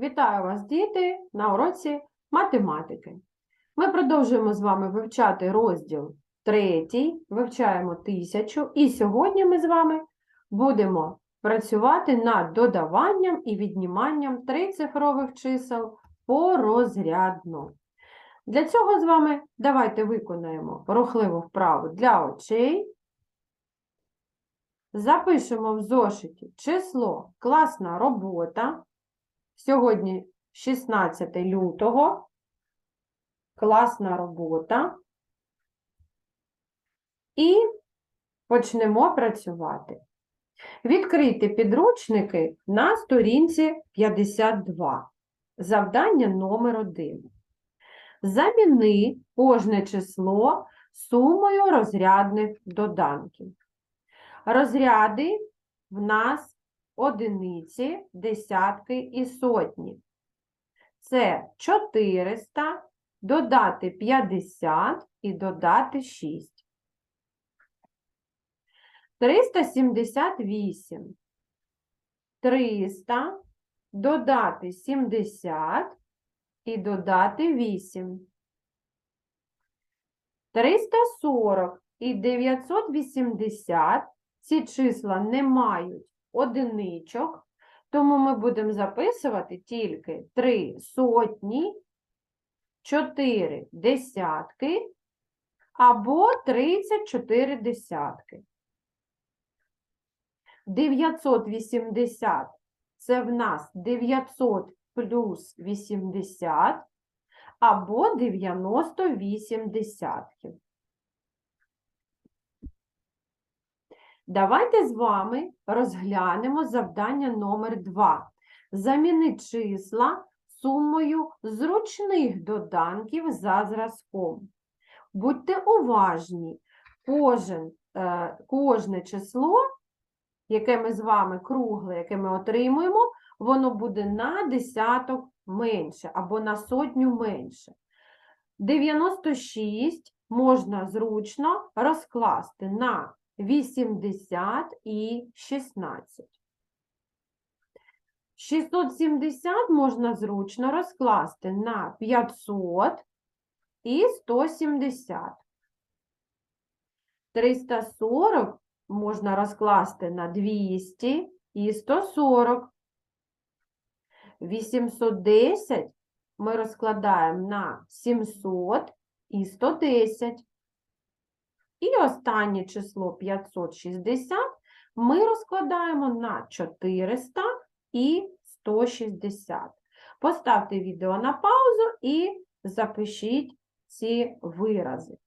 Вітаю вас, діти, на уроці математики. Ми продовжуємо з вами вивчати розділ третій, вивчаємо тисячу, і сьогодні ми з вами будемо працювати над додаванням і відніманням трицифрових чисел порозрядно. Для цього з вами давайте виконаємо рухливу вправу для очей. Запишемо в зошиті число класна робота. Сьогодні 16 лютого. Класна робота. І почнемо працювати. Відкрийте підручники на сторінці 52. Завдання номер 1. Заміни кожне число сумою розрядних доданків. Розряди в нас одиниці, десятки і сотні. Це 400, додати 50 і додати 6. 378. 300, додати 70 і додати 8. 340 і 980 ці числа не мають одиничок, тому ми будемо записувати тільки 3 сотні, 4 десятки або 34 десятки. 980 це в нас 900 плюс 80 або 98 десятків. Давайте з вами розглянемо завдання номер 2. Заміни числа сумою зручних доданків за зразком. Будьте уважні, Кожен, е, кожне число, яке ми з вами кругле, яке ми отримуємо, воно буде на десяток менше або на сотню менше. 96 можна зручно розкласти на 80 і 16. 670 можна зручно розкласти на 500 і 170. 340 можна розкласти на 200 і 140. 810 ми розкладаємо на 700 і 110. І останнє число 560 ми розкладаємо на 400 і 160. Поставте відео на паузу і запишіть ці вирази.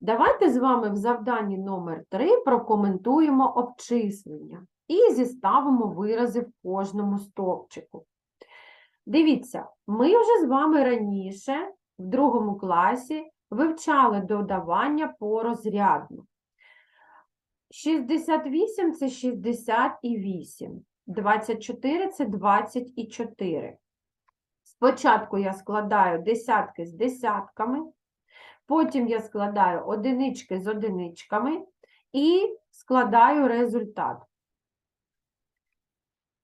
Давайте з вами в завданні номер 3 прокоментуємо обчислення і зіставимо вирази в кожному стовпчику. Дивіться, ми вже з вами раніше в другому класі вивчали додавання по розрядну. 68 – це 68, 24 – це 24. Спочатку я складаю десятки з десятками, потім я складаю одинички з одиничками і складаю результат.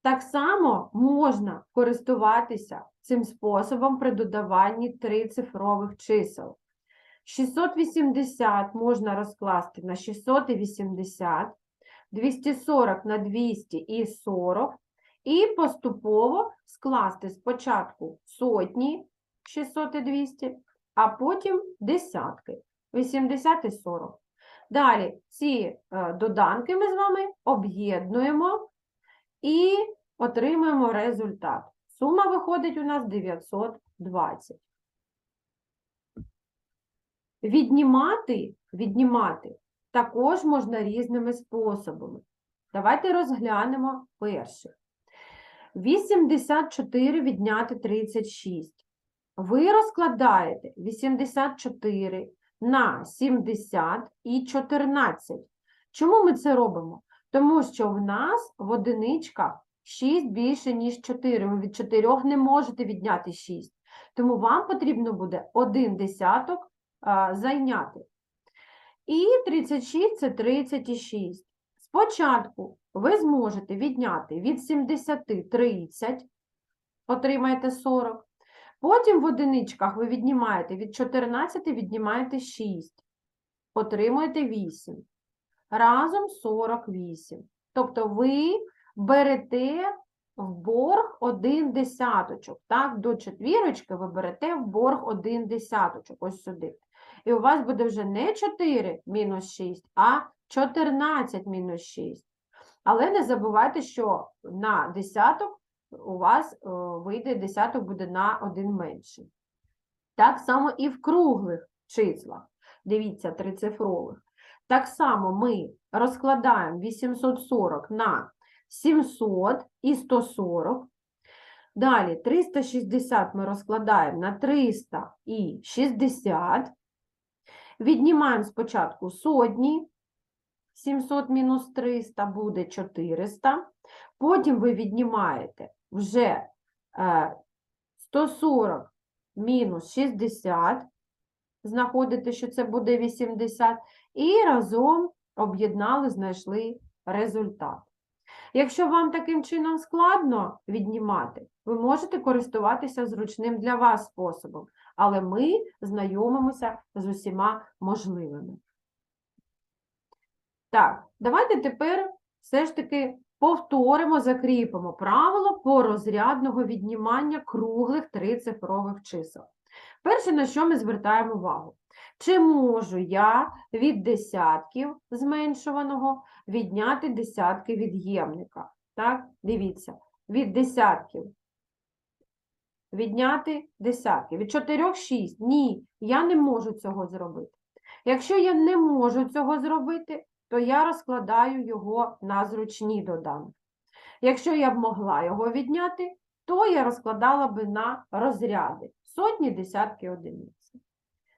Так само можна користуватися цим способом при додаванні трицифрових чисел. 680 можна розкласти на 680, 240 на 200 і 40, і поступово скласти спочатку сотні 600 і 200, а потім десятки 80 і 40. Далі ці е, доданки ми з вами об'єднуємо і отримуємо результат. Сума виходить у нас 920. Віднімати, віднімати також можна різними способами. Давайте розглянемо перший. 84 відняти 36. Ви розкладаєте 84 на 70 і 14. Чому ми це робимо? Тому що в нас в одиничках 6 більше, ніж 4. Ви від 4 не можете відняти 6. Тому вам потрібно буде один десяток а, зайняти. І 36 це 36. Спочатку ви зможете відняти від 70 30, отримаєте 40. Потім в одиничках ви віднімаєте від 14 віднімаєте 6, отримуєте 8. Разом 48. Тобто ви берете в борг один десяточок. Так, до четвірочки ви берете в борг один десяточок, ось сюди. І у вас буде вже не 4 мінус 6, а 14 мінус 6. Але не забувайте, що на десяток у вас е, вийде десяток буде на один менший. Так само і в круглих числах. Дивіться, трицифрових. Так само ми розкладаємо 840 на 700 і 140. Далі 360 ми розкладаємо на 300 і 60. Віднімаємо спочатку сотні. 700 мінус 300 буде 400. Потім ви віднімаєте вже е, 140 мінус 60. Знаходите, що це буде 80. І разом об'єднали, знайшли результат. Якщо вам таким чином складно віднімати, ви можете користуватися зручним для вас способом, але ми знайомимося з усіма можливими. Так, давайте тепер все ж таки повторимо, закріпимо правило порозрядного віднімання круглих трицифрових чисел. Перше, на що ми звертаємо увагу? Чи можу я від десятків зменшуваного відняти десятки від'ємника? Так, дивіться, від десятків відняти десятки. Від 4 – 6. Ні, я не можу цього зробити. Якщо я не можу цього зробити, то я розкладаю його на зручні доданки. Якщо я б могла його відняти, то я розкладала би на розряди сотні, десятки, одиниці.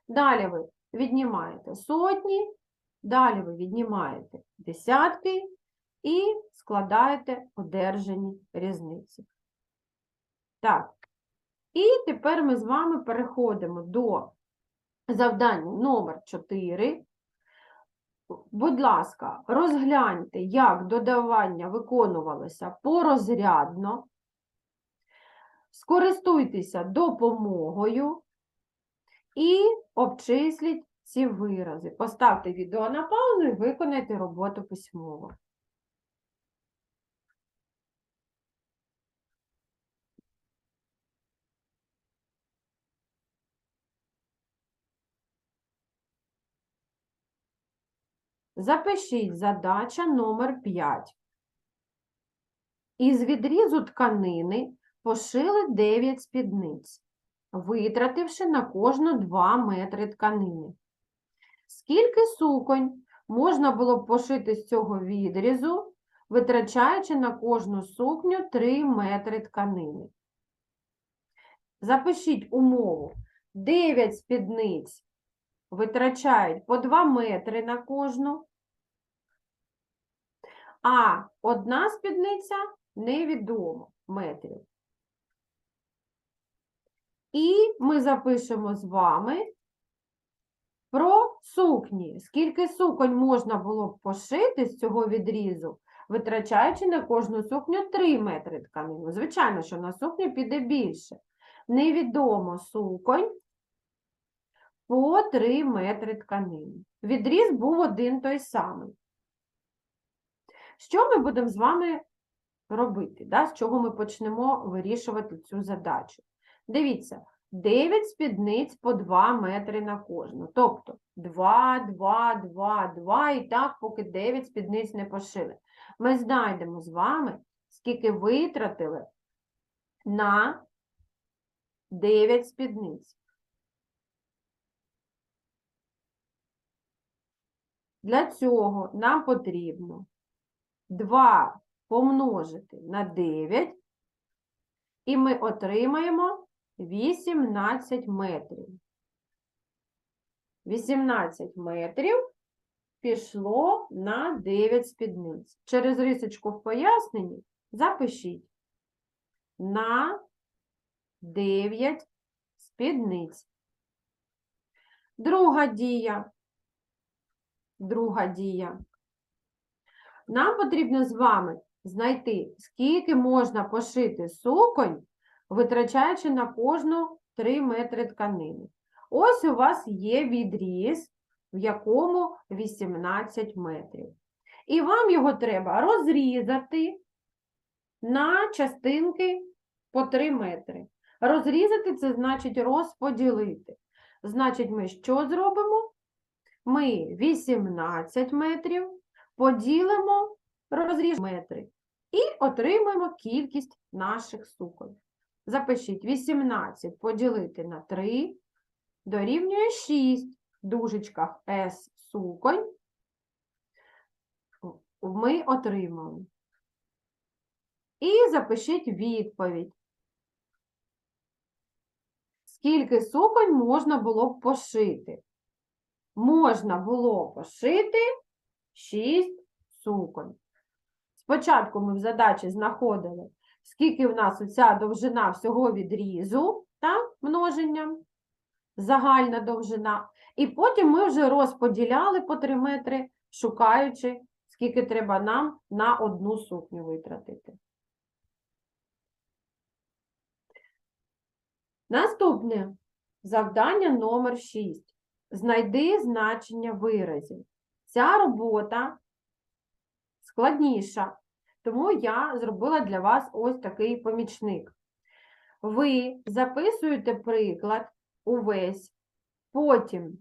Далі ви віднімаєте сотні, далі ви віднімаєте десятки і складаєте одержані різниці. Так, і тепер ми з вами переходимо до завдання номер 4. Будь ласка, розгляньте, як додавання виконувалося порозрядно. Скористуйтеся допомогою і обчисліть ці вирази. Поставте відео на паузу і виконайте роботу письмово. Запишіть задача номер 5. Із відрізу тканини пошили 9 спідниць, витративши на кожну 2 метри тканини. Скільки суконь можна було б пошити з цього відрізу, витрачаючи на кожну сукню 3 метри тканини? Запишіть умову. 9 спідниць витрачають по 2 метри на кожну, а одна спідниця невідомо метрів. І ми запишемо з вами про сукні. Скільки суконь можна було б пошити з цього відрізу, витрачаючи на кожну сукню 3 метри тканину. Звичайно, що на сукню піде більше. Невідомо суконь по 3 метри тканини. Відріз був один той самий. Що ми будемо з вами робити? Да? З чого ми почнемо вирішувати цю задачу? Дивіться, 9 спідниць по 2 метри на кожну. Тобто 2, 2, 2, 2 і так, поки 9 спідниць не пошили. Ми знайдемо з вами, скільки витратили на 9 спідниць. Для цього нам потрібно 2 помножити на 9, і ми отримаємо 18 метрів. 18 метрів пішло на 9 спідниць. Через рисочку в поясненні запишіть на 9 спідниць. Друга дія. Друга дія. Нам потрібно з вами знайти, скільки можна пошити суконь, витрачаючи на кожну 3 метри тканини. Ось у вас є відріз, в якому 18 метрів. І вам його треба розрізати на частинки по 3 метри. Розрізати це значить розподілити. Значить, ми що зробимо? Ми 18 метрів поділимо, розріжемо метри і отримаємо кількість наших суконь. Запишіть 18 поділити на 3 дорівнює 6 в дужечках S суконь. Ми отримали. І запишіть відповідь. Скільки суконь можна було б пошити? Можна було пошити 6 суконь. Спочатку ми в задачі знаходили, скільки в нас оця довжина всього відрізу, так, множенням, загальна довжина. І потім ми вже розподіляли по 3 метри, шукаючи, скільки треба нам на одну сукню витратити. Наступне завдання номер 6. Знайди значення виразів. Ця робота складніша, тому я зробила для вас ось такий помічник. Ви записуєте приклад увесь, потім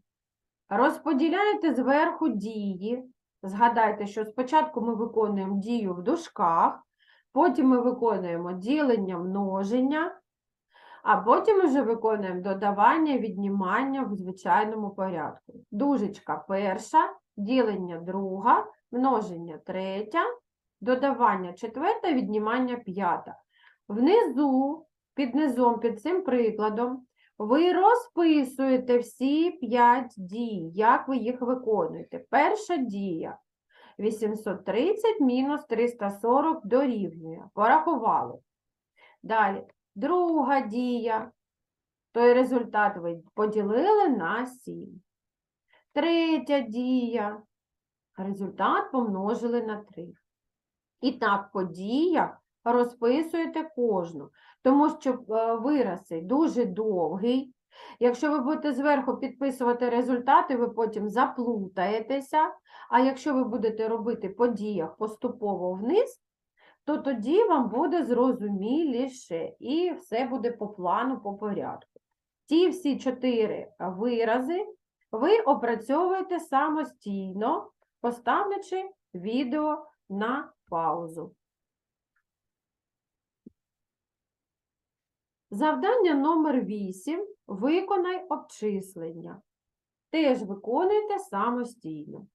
розподіляєте зверху дії. Згадайте, що спочатку ми виконуємо дію в дужках, потім ми виконуємо ділення множення, а потім вже виконуємо додавання, віднімання в звичайному порядку. Дужечка перша, ділення друга, множення третя, додавання четверта, віднімання п'ята. Внизу, під низом, під цим прикладом, ви розписуєте всі 5 дій, як ви їх виконуєте. Перша дія 830 мінус 340 дорівнює. Порахували. Далі, друга дія. Той результат ви поділили на 7. Третя дія. Результат помножили на 3. І так, по діях розписуєте кожну, тому що е, вираз дуже довгий. Якщо ви будете зверху підписувати результати, ви потім заплутаєтеся. А якщо ви будете робити по діях поступово вниз, то тоді вам буде зрозуміліше і все буде по плану, по порядку. Ті всі чотири вирази ви опрацьовуєте самостійно, поставлячи відео на паузу. Завдання номер 8. Виконай обчислення. Теж виконуйте самостійно.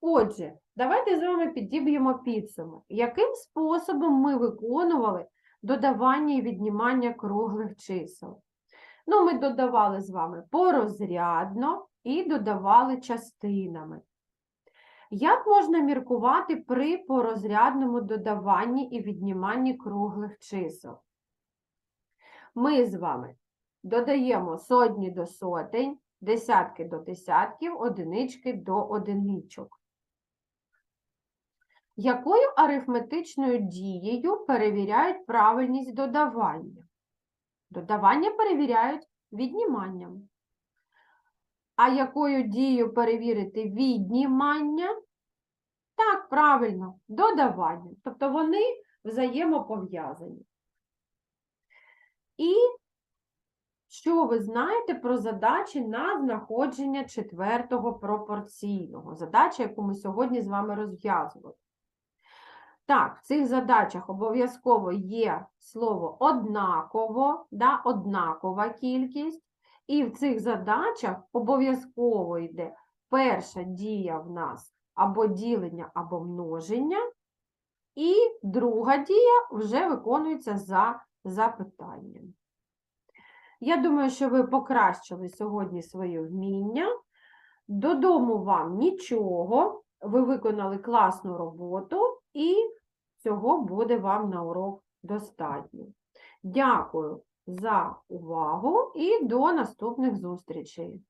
Отже, давайте з вами підіб'ємо підсумок. Яким способом ми виконували додавання і віднімання круглих чисел? Ну, ми додавали з вами порозрядно і додавали частинами. Як можна міркувати при порозрядному додаванні і відніманні круглих чисел? Ми з вами додаємо сотні до сотень, десятки до десятків, одинички до одиничок. Якою арифметичною дією перевіряють правильність додавання? Додавання перевіряють відніманням. А якою дією перевірити віднімання? Так, правильно, додаванням. Тобто вони взаємопов'язані. І що ви знаєте про задачі на знаходження четвертого пропорційного? Задача, яку ми сьогодні з вами розв'язували. Так, в цих задачах обов'язково є слово однаково, да, однакова кількість. І в цих задачах обов'язково йде перша дія в нас або ділення, або множення, і друга дія вже виконується за запитанням. Я думаю, що ви покращили сьогодні своє вміння. Додому вам нічого, ви виконали класну роботу, і цього буде вам на урок достатньо. Дякую за увагу і до наступних зустрічей.